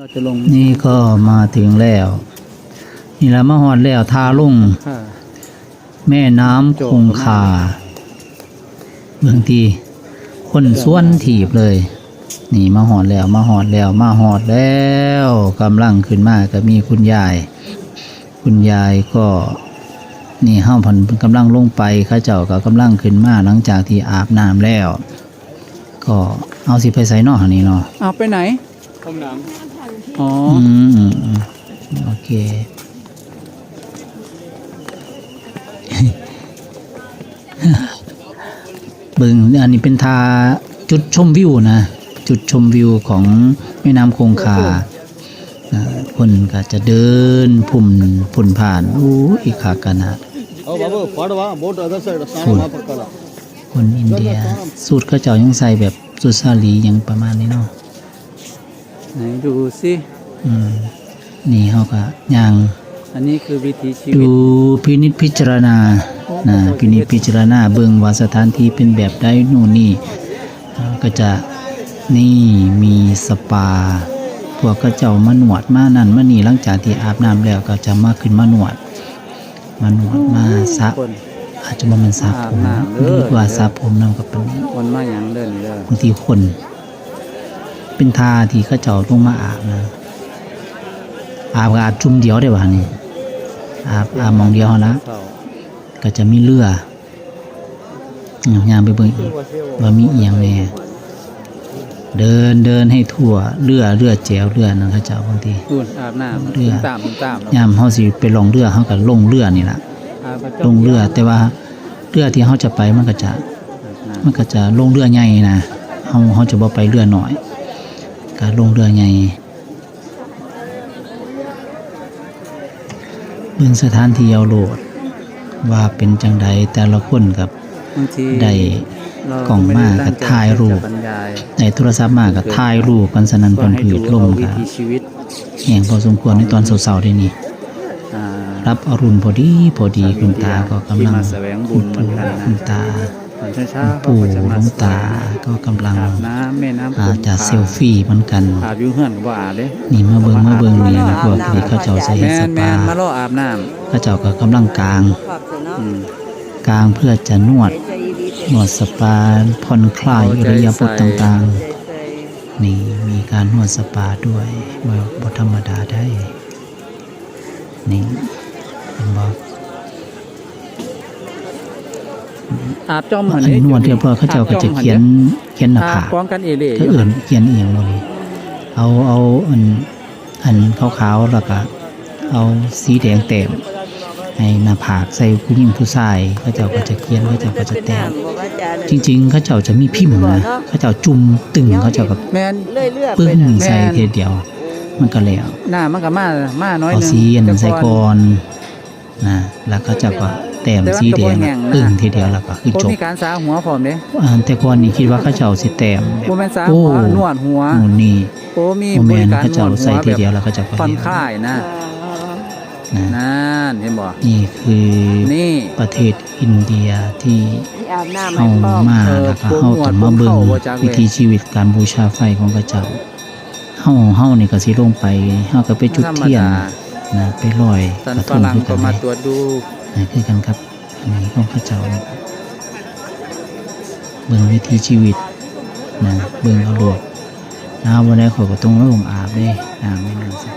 เราจะลงนี่ก็มาถึงแล้ว นี่แหละมาหอดแล้วทาลุ่งค่ะแม่น้ำคงคาเบื้องทีคนส่วนถีบเลย นี่มาหอดแล้วมาหอดแล้วมาหอดแล้วกำลังขึ้นมาก็มีคุณยาย คุณยายก็ นี่ห้าพันกำลังลงไปเข้าเจ้าก็กำลังขึ้นมาหลังจากที่อาบน้ำแล้ว ก็เอาสิไปใส่นอกนี้เนาะเอาไปไหนห้องน้ำ อ๋ออืมอืมอืมโอเคเบิ่งอันนี้เป็นทาจุดชมวิวนะ จุดชมวิวของแม่น้ำคงคานะคนก็จะเดินพุ่มพุ่นผ่านอู้อีกขากนาด Oh, Babu, Padwa, boat other side, Sana Cool. Mahapakala. คนอินเดียสูตรเขาเจ้ายังใส่แบบสุดซาลีหยังประมาณนี้เนาะ ไหนดูสิอืมนี่เขาก็ย่าง อันนี้คือวิถีชีวิดูตพินิจพิจารณานะพินิจพิจารณาเบิ่งว่าสถานที่เป็นแบบใดนู่นนี่อ่าก็จะนี่มีสปา พวกก็เจ้ามาหนวดมานั่นมานี่หลังจากที่อาบน้ำแล้วก็จะมาขึ้นมาหนวดมาหนวดมาสระคนอาจจะบ่แมันสระผมอาบน้ำเด้อหรือว่าสระผมนำกับเป็นคนมาอย่างเดินเด้อบางทีคน เป็นทาที่เขาเจ้าลงมาอาบนะอาบอาบจุ่มเดียวได้บ่านี่อาบอาบมองเดียวนะก็จะมีเรืออืมย่างไปเบิ่งอีกว่ามีเอียงแน่เดินเดินให้ทั่วเรือเรือแจวเรือนั่นเขาเจ้าบางทีอาบน้ำเรือตามตามยามเฮาสิไปลองเรือเฮาก็ลงเรือนี่ล่ะลงเรือแต่ว่าเรือที่เฮาจะไปมันก็จะ มันก็จะลงเรือใหญ่นะเฮาเฮาจะบ่ไปเรือน้อย ก็ลงเรือใหญ่เบิ่งสถานที่เอาโลด ว่าเป็นจังใดแต่ละคนกับบางทีได้เรากล่องมากไได้ก็ถ่ายรูปจะบรรยายในโทรศัพท์มาก็ถ่ายรูปกันสนั่นก็พันให้ผืดูดลมว่าวิค่ะถีชีวิตแห่งพอสมควรในตอนเสาร์ๆได้นี่อ่ารับอรุณพอดีพอดีคุณตาก็กำลังที่มาแสวงบุญเหมือนกันนะคุณตา ตอนเช้าคุณๆเขาปู่ก็จะหลมาวงตาก็กำลังอาบน้ำแม่น้ำอาจจะคงคาเซลฟี่เหมือนกัน อาบอยู่เฮือนก็บ่อาบเด้นี่มาเบิงมาเบิงนี่นะพวกที่เขาเจ้าใส่แม่สนแม่ปานมาล่ออาบน้เขาเจ้าก็กำลังกลางำอืม กลางเพื่อจะนวดนวดสปาผ่อนคลายอิริยาบถต่างๆนี่มีการนวดสปาด้วยว่าบธรรมดาได้ นี่เป็น อาบจ้อมอัหันนนี้นวดเรียบร้อยเขาเจ้าก็จะเขียนเขียนหน้าอาผาบกกองกันเอเล่ถ้าเอื่นเขียนเอียงเลยเอาเอาอันอันขาวๆแล้วก็เอาสีแดงเต็มให้หน้าผากใส่ผู้หญิงผู้ชายเขาเจ้าก็จะเขียนเขาเจ้าก็จะแต้มจริง ๆ เขาเจ้าจะมีพิมพ์นะเขาเจ้าจุ่มตึงเขาเจ้าก็แม่นปึ้งใส่ทีเดียว มันก็แล้วหน้ามันก็มามาน้อยเอาหนึงสีอันแต่ใส่ก่อน นะแล้วเขาเจ้าก็แต้มสีแดงปึ้งทีเดียวแล้วก็คือบ่จบมีการสาหัวพร้อมเด้อ่าแต่ก่อนนี่คิดว่าเขาเจ้าสิแต้มแบบบ่แม่นสาโอ้หัวนวดหัวนู่นนี่โอ้มีโมบเมรินการเขานเจ้าวดหัใส่วทีแบบเดียวแล้วเขาเจ้าก็ผ่อนเลี้ยงคลายนะนะนั่นเห็นบ่นี่คือนี่ประเทศอินเดียที่อาบน้ำเข้าให้พ่อมาแล้วก็เข้าจะมาเบิ่งวิถีชีวิตการบูชาไฟของพระเจ้าเฮาเฮานี่ก็สิลงไปเฮาก็ไปจุดเทียน นะไปลอยท่านกระฝทงรั่งคือกัก็นมาเลยตรวจดูนะคือกันครับอันนี้ของพระเจ้าเบิ่งวิถีชีวิตนะเบิ่งเอาโลดน้ำวันใดข่อยก็ต้องลงอาบเด้น้ำไม่นั่นใส่